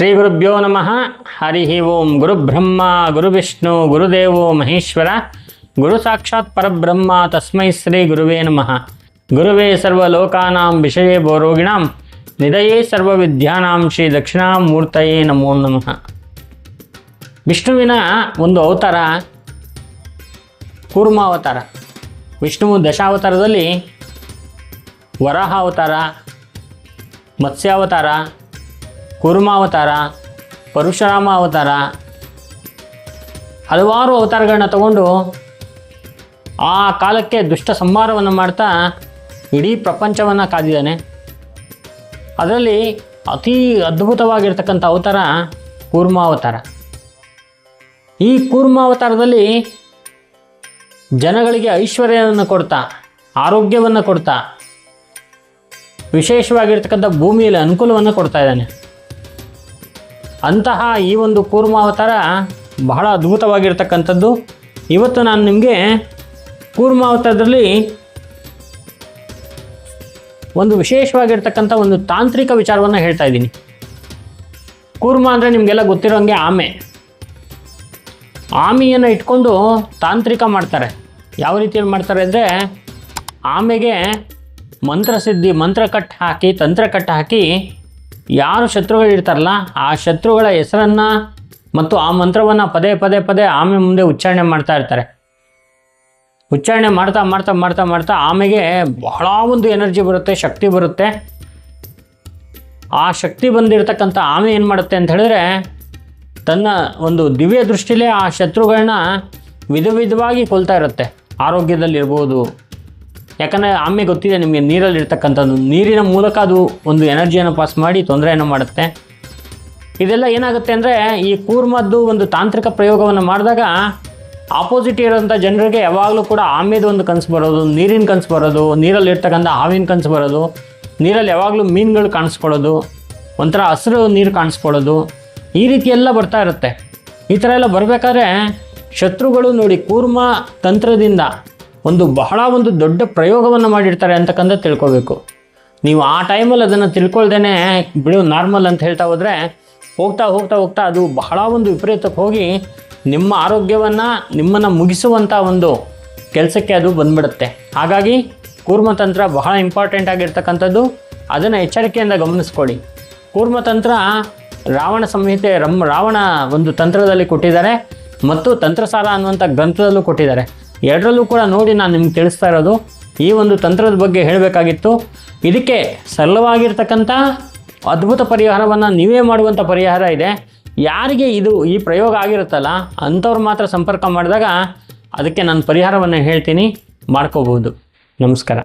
ಶ್ರೀ ಗುರುಭ್ಯೋ ನಮಃ. ಹರಿ ಓಂ ಗುರುಬ್ರಹ್ಮ, ಗುರುವಿಷ್ಣು, ಗುರುದೇವೋ ಮಹೇಶ್ವರ. ಗುರು ಸಾಕ್ಷಾತ್ ಪರಬ್ರಹ್ಮ, ತಸ್ಮೈ ಶ್ರೀ ಗುರುವೇ ನಮಃ. ಗುರುವೇ ಸರ್ವಲೋಕಾನಾಂ ವಿಷಯೇ ಬೋರೋಗಿಣಾಂ. ನಿಧಯೇ ಸರ್ವವಿದ್ಯಾನಾಂ ಶ್ರೀ ದಕ್ಷಿಣಾಮೂರ್ತಯೇ ನಮೋ ನಮಃ. ವಿಷ್ಣುವಿನ ಒಂದು ಅವತಾರ, ಕೂರ್ಮಾವತಾರ. ವಿಷ್ಣು ದಶಾವತಾರದಲ್ಲಿ ವರಾಹ ಅವತಾರ ಮತ್ಸ್ಯಾವತಾರ ಕೂರ್ಮಾವತಾರ ಪರಶುರಾಮ ಅವತಾರ ಹಲವಾರು ಅವತಾರಗಳನ್ನ ತಗೊಂಡು ಆ ಕಾಲಕ್ಕೆ ದುಷ್ಟ ಸಂಹಾರವನ್ನು ಮಾಡ್ತಾ ಇಡೀ ಪ್ರಪಂಚವನ್ನು ಕಾದಿದ್ದಾನೆ. ಅದರಲ್ಲಿ ಅತಿ ಅದ್ಭುತವಾಗಿರ್ತಕ್ಕಂಥ ಅವತಾರ ಕೂರ್ಮಾವತಾರ. ಈ ಕೂರ್ಮಾವತಾರದಲ್ಲಿ ಜನಗಳಿಗೆ ಐಶ್ವರ್ಯವನ್ನು ಕೊಡ್ತಾ, ಆರೋಗ್ಯವನ್ನು ಕೊಡ್ತಾ, ವಿಶೇಷವಾಗಿರ್ತಕ್ಕಂಥ ಭೂಮಿಯಲ್ಲಿ ಅನುಕೂಲವನ್ನು ಕೊಡ್ತಾ ಇದ್ದಾನೆ. ಅಂತಹ ಈ ಒಂದು ಕೂರ್ಮಾವತಾರ ಬಹಳ ಅದ್ಭುತವಾಗಿರ್ತಕ್ಕಂಥದ್ದು. ಇವತ್ತು ನಾನು ನಿಮಗೆ ಕೂರ್ಮಾವತಾರದಲ್ಲಿ ಒಂದು ವಿಶೇಷವಾಗಿರ್ತಕ್ಕಂಥ ಒಂದು ತಾಂತ್ರಿಕ ವಿಚಾರವನ್ನು ಹೇಳ್ತಾ ಇದ್ದೀನಿ. ಕೂರ್ಮ ಅಂದರೆ ನಿಮಗೆಲ್ಲ ಗೊತ್ತಿರೋಂಗೆ ಆಮೆ. ಆಮೆಯನ್ನು ಇಟ್ಕೊಂಡು ತಾಂತ್ರಿಕ ಮಾಡ್ತಾರೆ. ಯಾವ ರೀತಿಯಲ್ಲಿ ಮಾಡ್ತಾರೆ ಅಂದರೆ ಆಮೆಗೆ ಮಂತ್ರಸಿದ್ಧಿ ಮಂತ್ರ ಕಟ್ಟು ಹಾಕಿ ತಂತ್ರ ಕಟ್ಟು ಹಾಕಿ ಯಾರು ಶತ್ರುಗಳು ಇರ್ತಾರಲ್ಲ, ಆ ಶತ್ರುಗಳ ಹೆಸರನ್ನು ಮತ್ತು ಆ ಮಂತ್ರವನ್ನು ಪದೇ ಪದೇ ಪದೇ ಆಮೆ ಮುಂದೆ ಉಚ್ಚಾರಣೆ ಮಾಡ್ತಾ ಇರ್ತಾರೆ. ಉಚ್ಚಾರಣೆ ಮಾಡ್ತಾ ಮಾಡ್ತಾ ಮಾಡ್ತಾ ಮಾಡ್ತಾ ಆಮೆಗೆ ಬಹಳ ಒಂದು ಎನರ್ಜಿ ಬರುತ್ತೆ, ಶಕ್ತಿ ಬರುತ್ತೆ. ಆ ಶಕ್ತಿ ಬಂದಿರತಕ್ಕಂಥ ಆಮೆ ಏನು ಮಾಡುತ್ತೆ ಅಂತ ಹೇಳಿದ್ರೆ, ತನ್ನ ಒಂದು ದಿವ್ಯ ದೃಷ್ಟಿಲೇ ಆ ಶತ್ರುಗಳನ್ನ ವಿಧ ವಿಧವಾಗಿ ಕೊಲ್ತಾ ಇರುತ್ತೆ. ಆರೋಗ್ಯದಲ್ಲಿರ್ಬೋದು ಯಾಕಂದರೆ ಆಮೆ ಗೊತ್ತಿದೆ ನಿಮಗೆ ನೀರಲ್ಲಿ ಇರ್ತಕ್ಕಂಥದ್ದು. ನೀರಿನ ಮೂಲಕ ಅದು ಒಂದು ಎನರ್ಜಿಯನ್ನು ಪಾಸ್ ಮಾಡಿ ತೊಂದರೆಯನ್ನು ಮಾಡುತ್ತೆ. ಇದೆಲ್ಲ ಏನಾಗುತ್ತೆ ಅಂದರೆ ಈ ಕೂರ್ಮದ್ದು ಒಂದು ತಾಂತ್ರಿಕ ಪ್ರಯೋಗವನ್ನು ಮಾಡಿದಾಗ ಆಪೋಸಿಟ್ ಇರೋಂಥ ಜನರಿಗೆ ಯಾವಾಗಲೂ ಕೂಡ ಆಮೇದು ಒಂದು ಕನಸು ಬರೋದು, ನೀರಿನ ಕನಸು ಬರೋದು, ನೀರಲ್ಲಿ ಇರ್ತಕ್ಕಂಥ ಹಾವಿನ ಕನಸು ಬರೋದು, ನೀರಲ್ಲಿ ಯಾವಾಗಲೂ ಮೀನುಗಳು ಕಾಣಿಸ್ಕೊಳ್ಳೋದು, ಒಂಥರ ಹಸಿರು ನೀರು ಕಾಣಿಸ್ಕೊಳ್ಳೋದು, ಈ ರೀತಿ ಎಲ್ಲ ಬರ್ತಾ ಇರುತ್ತೆ. ಈ ಥರ ಎಲ್ಲ ಬರಬೇಕಾದ್ರೆ ಶತ್ರುಗಳು ನೋಡಿ ಕೂರ್ಮ ತಂತ್ರದಿಂದ ಒಂದು ಬಹಳ ಒಂದು ದೊಡ್ಡ ಪ್ರಯೋಗವನ್ನು ಮಾಡಿರ್ತಾರೆ ಅಂತಕ್ಕಂಥ ತಿಳ್ಕೊಬೇಕು. ನೀವು ಆ ಟೈಮಲ್ಲಿ ಅದನ್ನು ತಿಳ್ಕೊಳ್ದೇ ಬಿಡು, ನಾರ್ಮಲ್ ಅಂತ ಹೇಳ್ತಾ ಹೋದರೆ ಹೋಗ್ತಾ ಹೋಗ್ತಾ ಹೋಗ್ತಾ ಅದು ಬಹಳ ಒಂದು ವಿಪರೀತಕ್ಕೆ ಹೋಗಿ ನಿಮ್ಮ ಆರೋಗ್ಯವನ್ನು, ನಿಮ್ಮನ್ನು ಮುಗಿಸುವಂಥ ಒಂದು ಕೆಲಸಕ್ಕೆ ಅದು ಬಂದ್ಬಿಡುತ್ತೆ. ಹಾಗಾಗಿ ಕೂರ್ಮತಂತ್ರ ಬಹಳ ಇಂಪಾರ್ಟೆಂಟ್ ಆಗಿರ್ತಕ್ಕಂಥದ್ದು. ಅದನ್ನು ಎಚ್ಚರಿಕೆಯಿಂದ ಗಮನಿಸ್ಕೊಳ್ಳಿ. ಕೂರ್ಮತಂತ್ರ ರಾವಣ ಸಂಹಿತೆ, ರಮ್, ರಾವಣ ಒಂದು ತಂತ್ರದಲ್ಲಿ ಕೊಟ್ಟಿದ್ದಾರೆ ಮತ್ತು ತಂತ್ರಸಾರ ಅನ್ನುವಂಥ ಗ್ರಂಥದಲ್ಲೂ ಕೊಟ್ಟಿದ್ದಾರೆ. ಎರಡರಲ್ಲೂ ಕೂಡ ನೋಡಿ ನಾನು ನಿಮ್ಗೆ ತಿಳಿಸ್ತಾ ಇರೋದು, ಈ ಒಂದು ತಂತ್ರದ ಬಗ್ಗೆ ಹೇಳಬೇಕಾಗಿತ್ತು. ಇದಕ್ಕೆ ಸರಳವಾಗಿರ್ತಕ್ಕಂಥ ಅದ್ಭುತ ಪರಿಹಾರವನ್ನು ನೀವೇ ಮಾಡುವಂಥ ಪರಿಹಾರ ಇದೆ. ಯಾರಿಗೆ ಇದು ಈ ಪ್ರಯೋಗ ಆಗಿರುತ್ತಲ್ಲ, ಅಂಥವ್ರು ಮಾತ್ರ ಸಂಪರ್ಕ ಮಾಡಿದಾಗ ಅದಕ್ಕೆ ನಾನು ಪರಿಹಾರವನ್ನು ಹೇಳ್ತೀನಿ. ಮಾಡ್ಕೋಬೋದು ನಮಸ್ಕಾರ.